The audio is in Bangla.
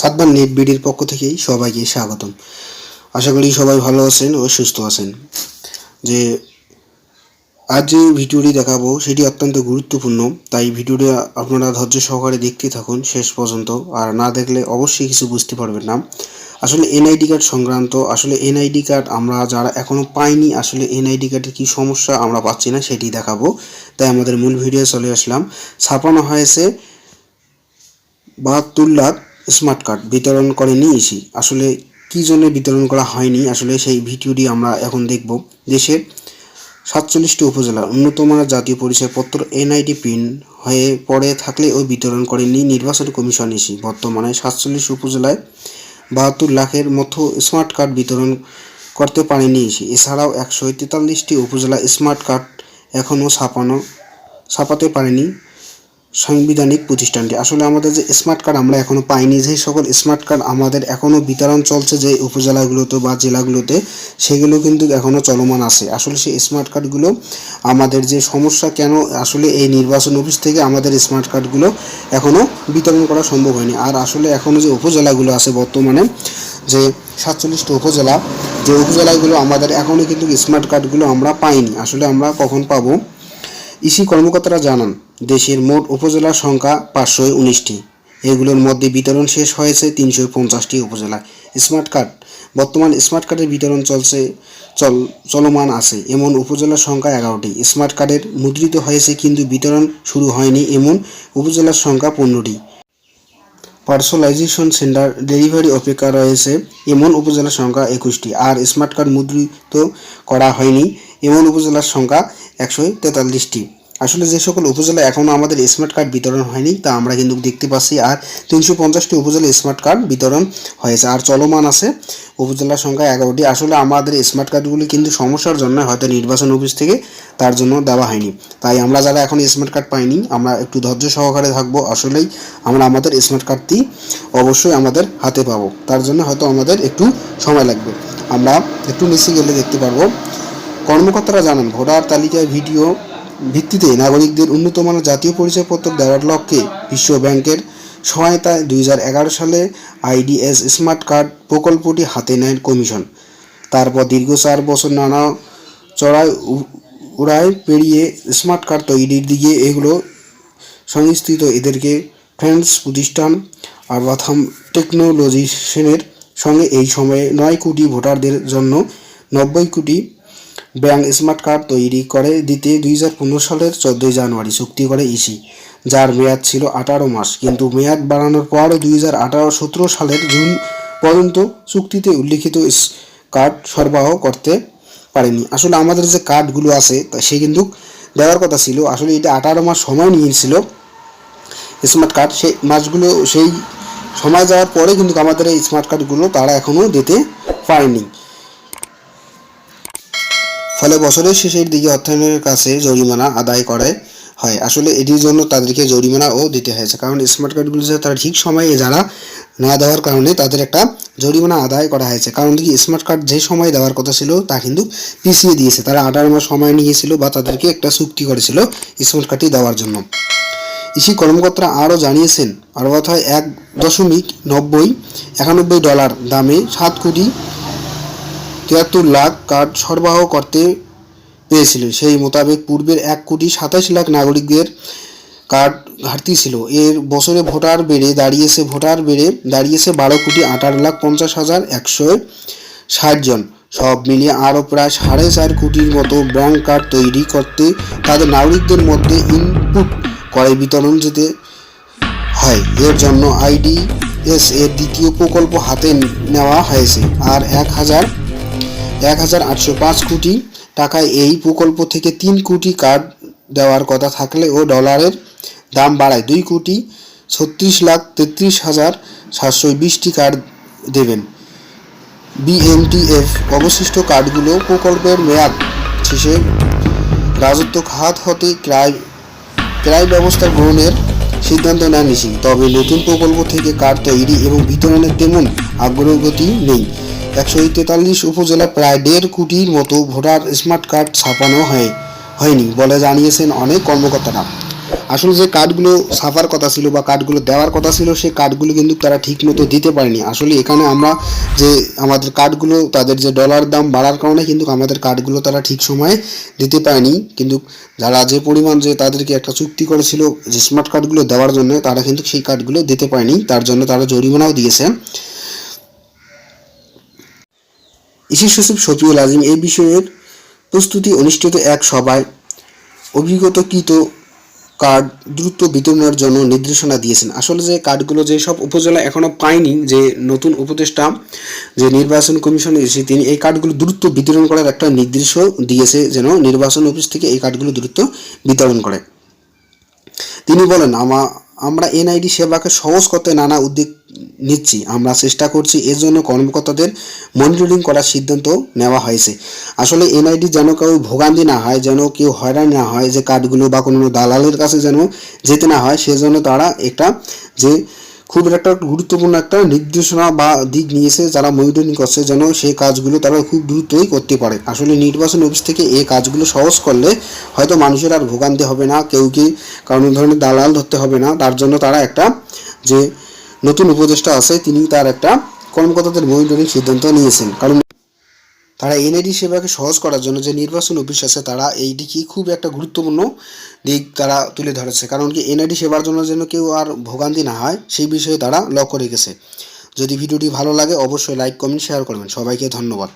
সাতবার নেট বিডির পক্ষ থেকেই সবাইকে স্বাগতম। আশা করি সবাই ভালো আছেন ও সুস্থ আছেন। যে আজ যে ভিডিওটি দেখাবো সেটি অত্যন্ত গুরুত্বপূর্ণ, তাই ভিডিওটি আপনারা ধৈর্য সহকারে দেখতে থাকুন শেষ পর্যন্ত, আর না দেখলে অবশ্যই কিছু বুঝতে পারবেন না। আসলে এনআইডি কার্ড সংক্রান্ত, আসলে এনআইডি কার্ড আমরা যারা এখনও পাইনি, আসলে এনআইডি কার্ডের কি সমস্যা আমরা পাচ্ছি না সেটি দেখাবো। তাই আমাদের মূল ভিডিও চলে আসলাম। ছাপানো হয়েছে বাহাত্তর লাখ স্মার্ট কার্ড বিতরণ করেনি ইসি আসলে কী জন্য বিতরণ করা হয়নি? আসলে সেই ভিডিওটি আমরা এখন দেখব। দেশের সাতচল্লিশটি উপজেলার মানের জাতীয় পরিচয়পত্র এনআইডি পিন হয়ে পড়ে থাকলে ওই বিতরণ করেনি নির্বাচন কমিশন ইসি বর্তমানে সাতচল্লিশ উপজেলায় বাহাত্তর লাখের মতো স্মার্ট কার্ড বিতরণ করতে পারেনি ইসি এছাড়াও একশো তেতাল্লিশটি উপজেলা স্মার্ট কার্ড এখনও ছাপানো, ছাপাতে পারেনি। সাংবিধানিক প্রতিষ্ঠানটি। আসলে আমাদের যে স্মার্ট কার্ড আমরা এখনও পাইনি যে সকল স্মার্ট কার্ড আমাদের এখনও বিতরণ চলছে যে উপজেলাগুলোতে বা জেলাগুলোতে, সেগুলো কিন্তু এখনও চলমান আছে। আসলে সেই স্মার্ট কার্ডগুলো আমাদের যে সমস্যা, কেন আসলে এই নির্বাচন অফিস থেকে আমাদের স্মার্ট কার্ডগুলো এখনও বিতরণ করা সম্ভব হয়নি? আর আসলে এখনও যে উপজেলাগুলো আছে বর্তমানে, যে সাতচল্লিশটা উপজেলা, যে উপজেলাগুলো আমাদের এখনও কিন্তু স্মার্ট কার্ডগুলো আমরা পাইনি। আসলে আমরা কখন পাবো? ইসি কর্মকর্তারা জানান, দেশের মোট উপজেলার সংখ্যা পাঁচশো উনিশটি। এগুলোর মধ্যে বিতরণ শেষ হয়েছে তিনশো পঞ্চাশটি উপজেলায়। স্মার্ট কার্ড, বর্তমান স্মার্ট কার্ডের বিতরণ চলছে, চল, চলমান আছে। এমন উপজেলার সংখ্যা এগারোটি। স্মার্ট কার্ডের মুদ্রিত হয়েছে কিন্তু বিতরণ শুরু হয়নি এমন উপজেলার সংখ্যা পনেরোটি। পার্সোনালাইজেশন সেন্টার ডেলিভারি অপেক্ষা রয়েছে, এমন উপজেলার সংখ্যা একুশটি। আর স্মার্ট কার্ড মুদ্রিত করা হয়নি, এমন উপজেলার সংখ্যা একশো তেতাল্লিশটি। আসলে যে সকল উপজেলা এখনও আমাদের স্মার্ট কার্ড বিতরণ হয়নি, তা আমরা কিন্তু দেখতে পাচ্ছি। আর তিনশো পঞ্চাশটি উপজেলা স্মার্ট কার্ড বিতরণ হয়েছে। আর চলমান আছে উপজেলার সংখ্যা এগারোটি। আসলে আমাদের স্মার্ট কার্ডগুলি কিন্তু সমস্যার জন্য হয়তো নির্বাচন অফিস থেকে তার জন্য দেওয়া হয়নি। তাই আমরা যারা এখন স্মার্ট কার্ড পাইনি, আমরা একটু ধৈর্য সহকারে থাকব। আসলেই আমরা আমাদের স্মার্ট কার্ডটি অবশ্যই আমাদের হাতে পাবো। তার জন্য হয়তো আমাদের একটু সময় লাগবে। আমরা একটু নিচে গেলে দেখতে পারব। কর্মকর্তারা জানান, ভোটার তালিকায় ভিডিও ভিত্তিতে নাগরিকদের উন্নত মানের জাতীয় পরিচয়পত্র দেওয়ার লক্ষ্যে বিশ্ব ব্যাংকের সহায়তায় দুই হাজার এগারো সালে আইডিএস স্মার্ট কার্ড প্রকল্পটি হাতে নেয় কমিশন। তারপর দীর্ঘ চার বছর নানা চড়াই উড়ায় পেরিয়ে স্মার্ট কার্ড তৈরির দিকে এগুলো সংস্থিত। এদেরকে ফ্রেন্ডস প্রতিষ্ঠান আর বাথাম টেকনোলজিশনের সঙ্গে এই সময়ে নয় কোটি ভোটারদের জন্য নব্বই কোটি ব্যাংক স্মার্ট কার্ড তৈরি করে দিতে দুই হাজার পনেরো সালের চোদ্দোই জানুয়ারি চুক্তি করে ইসি, যার মেয়াদ ছিল আঠারো মাস। কিন্তু মেয়াদ বাড়ানোর পর দুই হাজার সালের জুন পর্যন্ত চুক্তিতে উল্লিখিত কার্ড সরবরাহ করতে পারেনি। আসলে আমাদের যে কার্ডগুলো আছে, তা সে কিন্তু দেওয়ার কথা ছিল। আসলে এটা আঠারো মাস সময় নিয়েছিল স্মার্ট কার্ড। সেই মাসগুলো, সেই সময় যাওয়ার পরে কিন্তু আমাদের এই স্মার্ট কার্ডগুলো তারা এখনও দিতে পারেনি। ফলে বছরের শেষের দিকে অর্থায়নের কাছে জরিমানা আদায় করে হয়। আসলে এটির জন্য তাদেরকে জরিমানাও দিতে হয়েছে। কারণ স্মার্ট কার্ডগুলো তারা ঠিক সময়ে যারা না দেওয়ার কারণে তাদের একটা জরিমানা আদায় করা হয়েছে। কারণ কি স্মার্ট কার্ড যে সময় দেওয়ার কথা ছিল, তা কিন্তু পিছিয়ে দিয়েছে। তারা আঠারো মাস সময় নিয়েছিল বা তাদেরকে একটা চুক্তি করেছিল স্মার্ট কার্ডটি দেওয়ার জন্য। ইসি কর্মকর্তারা আরও জানিয়েছেন, আর কথায় এক দশমিক নব্বই একানব্বই ডলার দামে সাত কোটি তিয়াত্তর লাখ কার্ড সরবরাহ করতে পেরেছিল সেই মোতাবেক পূর্বের এক কোটি সাতাশ লাখ নাগরিকদের কার্ড ঘাটতি ছিল। এর বছরে ভোটার বেড়ে দাঁড়িয়েছে, ভোটার বেড়ে দাঁড়িয়েছে বারো কোটি আঠারো লাখ পঞ্চাশ হাজার একশো ষাট জন। সব মিলিয়ে আরও প্রায় সাড়ে চার কোটির মতো ব্যাংক কার্ড তৈরি করতে তাদের নাগরিকদের মধ্যে ইনপুট করে বিতরণ যেতে হয়। এর জন্য আইডিএস এর দ্বিতীয় প্রকল্প হাতে নেওয়া হয়েছে। আর এক হাজার এক হাজার আটশো পাঁচ কোটি টাকায় এই প্রকল্প থেকে তিন কোটি কার্ড দেওয়ার কথা থাকলেও ডলারের দাম বাড়ায়। দুই কোটি ছত্রিশ লাখ তেত্রিশ হাজার সাতশো বিশটি কার্ড দেবেন। বিএমটিএফ অবশিষ্ট কার্ডগুলো প্রকল্পের মেয়াদ শেষে রাজত্ব খাত হতে ক্রয় ক্রয় ব্যবস্থা গ্রহণের সিদ্ধান্ত ইসি। তবে নতুন প্রকল্প থেকে কার্ড তৈরি এবং বিতরণের তেমন অগ্রগতি নেই। একশো তেতাল্লিশ উপজেলা প্রায় দেড় কোটির মতো ভোটার স্মার্ট কার্ড ছাপানো হয়, হয়নি বলে জানিয়েছেন অনেক কর্মকর্তারা। আসলে যে কার্ডগুলো ছাপার কথা ছিল বা কার্ডগুলো দেওয়ার কথা ছিল সেই কার্ডগুলো কিন্তু তারা ঠিক মতো দিতে পারেনি। আসলে এখানে আমরা যে আমাদের কার্ডগুলো, তাদের যে ডলার দাম বাড়ার কারণে কিন্তু আমাদের কার্ডগুলো তারা ঠিক সময়ে দিতে পারেনি। কিন্তু যারা যে পরিমাণ যে তাদেরকে একটা চুক্তি করেছিল যে স্মার্ট কার্ডগুলো দেওয়ার জন্য, তারা কিন্তু সেই কার্ডগুলো দিতে পারেনি। তার জন্য তারা জরিমানাও দিয়েছে। ইসি সচিব শফিউল আজিম এই বিষয়ের প্রস্তুতি অনুষ্ঠিত এক সভায় অভিজ্ঞতাকৃত কার্ড দ্রুত বিতরণের জন্য নির্দেশনা দিয়েছেন। আসলে যে কার্ডগুলো যেসব উপজেলা এখনও পায়নি, যে নতুন উপদেষ্টা, যে নির্বাচন কমিশনে এসে তিনি এই কার্ডগুলো দ্রুত বিতরণ করার একটা নির্দেশ দিয়েছে যেন নির্বাচন অফিস থেকে এই কার্ডগুলো দ্রুত বিতরণ করে। তিনি বলেন, আমা আমরা এনআইডি সেবাকে সহজ করতে নানা উদ্যোগ নিচ্ছি। আমরা চেষ্টা করছি এর জন্য কর্মকর্তাদের মনিটরিং করার সিদ্ধান্ত নেওয়া হয়েছে। আসলে এনআইডি যেন কেউ ভোগান্তি না হয়, যেন কেউ হয়রান না হয় যে কার্ডগুলো বা কোনো দালালের কাছে যেন যেতে না হয়, সেজন্য তারা একটা যে খুব একটা গুরুত্বপূর্ণ একটা নির্দেশনা বা দিক নিয়েছে যারা মনিটরিং করছে যেন সেই কাজগুলো তারা খুব দ্রুতই করতে পারে। আসলে নির্বাচন অফিস থেকে এই কাজগুলো সহজ করলে হয়তো মানুষের আর ভোগান্তি হবে না, কেউ কি কারণ ধরনের দালাল ধরতে হবে না। তার জন্য তারা একটা যে নতুন উপদেষ্টা আছে তিনি তার একটা কর্মকর্তাদের মনিটরিং সিদ্ধান্ত নিয়েছেন। কারণ তারা এনআইডি সেবাকে সহজ করার জন্য যে নির্বাচন অফিস আছে, তারা এইটিকে খুব একটা গুরুত্বপূর্ণ দিক তারা তুলে ধরেছে। কারণ কি, এনআইডি সেবার জন্য যেন কেউ আর ভোগান্তি না হয়, সেই বিষয়ে তারা লক্ষ্য রেখেছে। যদি ভিডিওটি ভালো লাগে, অবশ্যই লাইক কমেন্ট শেয়ার করবেন। সবাইকে ধন্যবাদ।